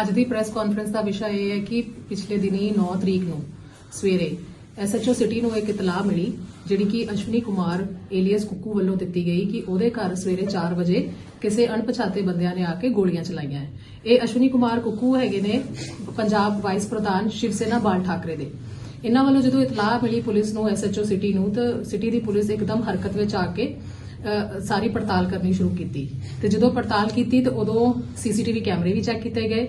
ਅੱਜ ਦੀ press conference ਦਾ ਵਿਸ਼ਾ ਇਹ ਹੈ ਕਿ ਪਿਛਲੇ ਦਿਨੀ 9 ਤਰੀਕ ਨੂੰ ਸਵੇਰੇ ਐਸਐਚਓ ਸਿਟੀ ਨੂੰ ਇੱਕ ਇਤਲਾਹ ਮਿਲੀ, ਜਿਹੜੀ ਕਿ ਅਸ਼ਵਨੀ ਕੁਮਾਰ ਏਲੀਅਸ ਕੁੱਕੂ ਵੱਲੋਂ ਦਿੱਤੀ ਗਈ ਕਿ ਉਹਦੇ ਘਰ ਸਵੇਰੇ 4 ਵਜੇ ਕਿਸੇ ਅਣਪਛਾਤੇ ਬੰਦਿਆਂ ਨੇ ਆ ਕੇ ਗੋਲੀਆਂ ਚਲਾਈਆਂ ਹੈ। ਇਹ ਅਸ਼ਵਨੀ ਕੁਮਾਰ ਕੁੱਕੂ ਹੈਗੇ ਨੇ ਪੰਜਾਬ ਵਾਈਸ ਪ੍ਰਧਾਨ ਸ਼ਿਵ ਸੈਨਾ ਬਾਲ ਠਾਕਰੇ ਦੇ। ਇਹਨਾਂ ਵੱਲੋਂ ਜਦੋਂ ਇਤਲਾਹ ਮਿਲੀ ਪੁਲਿਸ ਨੂੰ ਐਸਐਚਓ ਸਿਟੀ ਨੂੰ, ਤਾਂ ਸਿਟੀ ਦੀ ਪੁਲਿਸ ਇੱਕਦਮ ਹਰਕਤ ਵਿੱਚ ਆ ਕੇ ਸਾਰੀ ਪੜਤਾਲ ਕਰਨੀ ਸ਼ੁਰੂ ਕੀਤੀ। ਤੇ ਜਦੋਂ ਪੜਤਾਲ ਕੀਤੀ, ਤੇ ਉਦੋਂ ਸੀਸੀਟੀਵੀ ਕੈਮਰੇ ਵੀ ਚੈੱਕ ਕੀਤੇ ਗਏ।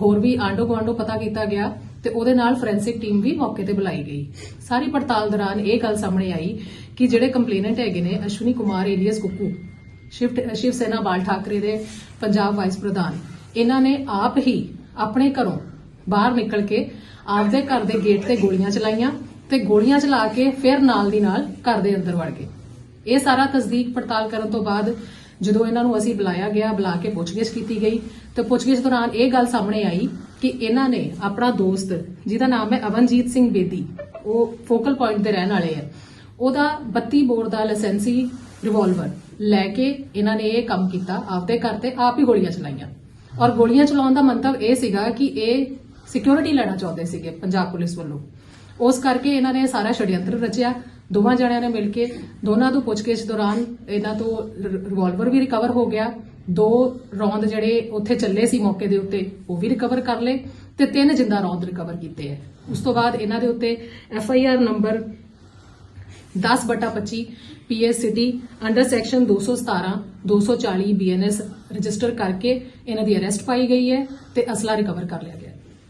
ਹੋਰ ਵੀ ਆਂਡੋ ਗੁਆਂਢੋ ਪਤਾ ਕੀਤਾ ਗਿਆ, ਤੇ ਉਹਦੇ ਨਾਲ ਫੋਰੈਂਸਿਕ ਟੀਮ ਵੀ ਮੌਕੇ ਤੇ ਬੁਲਾਈ ਗਈ। ਸਾਰੀ ਪੜਤਾਲ ਦੌਰਾਨ ਇਹ ਗੱਲ ਸਾਹਮਣੇ ਆਈ ਕਿ ਜਿਹੜੇ ਕੰਪਲੇਨੈਂਟ ਹੈਗੇ ਨੇ, ਅਸ਼ਵਨੀ ਕੁਮਾਰ, ਏਲੀਅਸ ਕੁੱਕੂ, ਸ਼ਿਵ ਸ਼ਿਵ ਸੈਨਾ ਬਾਲ ਠਾਕਰੇ ਦੇ ਪੰਜਾਬ ਵਾਈਸ ਪ੍ਰਧਾਨ, ਇਹਨਾਂ ਨੇ ਆਪ ਹੀ ਆਪਣੇ ਘਰੋਂ ਬਾਹਰ ਨਿਕਲ ਕੇ ਆਪਦੇ ਘਰ ਦੇ ਗੇਟ ਤੇ ਗੋਲੀਆਂ ਚਲਾਈਆਂ ਤੇ ਗੋਲੀਆਂ ਚਲਾ ਕੇ ਫਿਰ ਨਾਲ ਦੀ ਨਾਲ ਘਰ ਦੇ ਅੰਦਰ ਵੜ ਗਏ। ਇਹ ਸਾਰਾ ਤਸਦੀਕ ਪੜਤਾਲ ਕਰਨ ਤੋਂ ਬਾਅਦ ਜਦੋਂ ਇਹਨਾਂ ਨੂੰ ਅਸੀਂ ਬੁਲਾਇਆ ਗਿਆ, ਬੁਲਾ ਕੇ ਪੁੱਛਗਿੱਛ ਕੀਤੀ ਗਈ ਤੇ ਪੁੱਛਗਿੱਛ ਦੌਰਾਨ ਇਹ ਗੱਲ ਸਾਹਮਣੇ ਆਈ ਕਿ ਇਹਨਾਂ ਨੇ ਆਪਣਾ ਦੋਸਤ, ਜਿਹਦਾ ਨਾਮ ਹੈ ਅਵਨਜੀਤ ਸਿੰਘ ਬੇਦੀ, ਉਹ ਫੋਕਲ ਪੁਆਇੰਟ ਦੇ ਰਹਿਣ ਵਾਲੇ ਹੈ ਉਹਦਾ 32 ਬੋਰ ਦਾ ਲਾਇਸੈਂਸੀ ਰਿਵਾਲਵਰ ਲੈ ਕੇ ਇਹਨਾਂ ਨੇ ਇਹ ਕੰਮ ਕੀਤਾ, ਆਪਦੇ ਘਰ ਤੇ ਆਪ ਹੀ ਗੋਲੀਆਂ ਚਲਾਈਆਂ। ਔਰ ਗੋਲੀਆਂ ਚਲਾਉਣ ਦਾ ਮੰਤਵ ਇਹ ਸੀਗਾ ਕਿ ਇਹ ਸਿਕਿਉਰਿਟੀ ਲੈਣਾ ਚਾਹੁੰਦੇ ਸੀਗੇ, ਪੰਜਾਬ ਪੁਲਿਸ ਵੱਲੋਂ। ਉਸ ਕਰਕੇ ਇਹਨਾਂ ਨੇ ਸਾਰਾ ਛੜਯੰਤਰ ਰਚਿਆ। ਦੋਵਾਂ ਜਣਿਆਂ ਨੇ ਮਿਲ ਕੇ ਦੋਨਾਂ ਤੋਂ ਪੁੱਛਗਿੱਛ ਦੌਰਾਨ ਇਹਨਾਂ ਤੋਂ ਰਿਵਾਲਵਰ ਵੀ ਰਿਕਵਰ ਹੋ ਗਿਆ। ਦੋ ਰੌਂਦ ਜਿਹੜੇ ਉੱਥੇ ਚੱਲੇ ਸੀ ਮੌਕੇ ਦੇ ਉੱਤੇ, ਉਹ ਵੀ ਰਿਕਵਰ ਕਰ ਲਏ ਤੇ ਤਿੰਨ ਜਿੰਦਾ ਰੌਂਦ ਰਿਕਵਰ ਕੀਤੇ ਹੈ। ਉਸ ਤੋਂ ਬਾਅਦ ਇਹਨਾਂ ਦੇ ਉੱਤੇ ਐਫ ਆਈ ਆਰ ਨੰਬਰ 10 ਬਟਾ 25 PS city under section 217 240 BNS register ਕਰਕੇ ਇਹਨਾਂ ਦੀ ਅਰੈਸਟ ਪਾਈ ਗਈ ਹੈ ਤੇ ਅਸਲਾ ਰਿਕਵਰ ਕਰ ਲਿਆ ਗਿਆ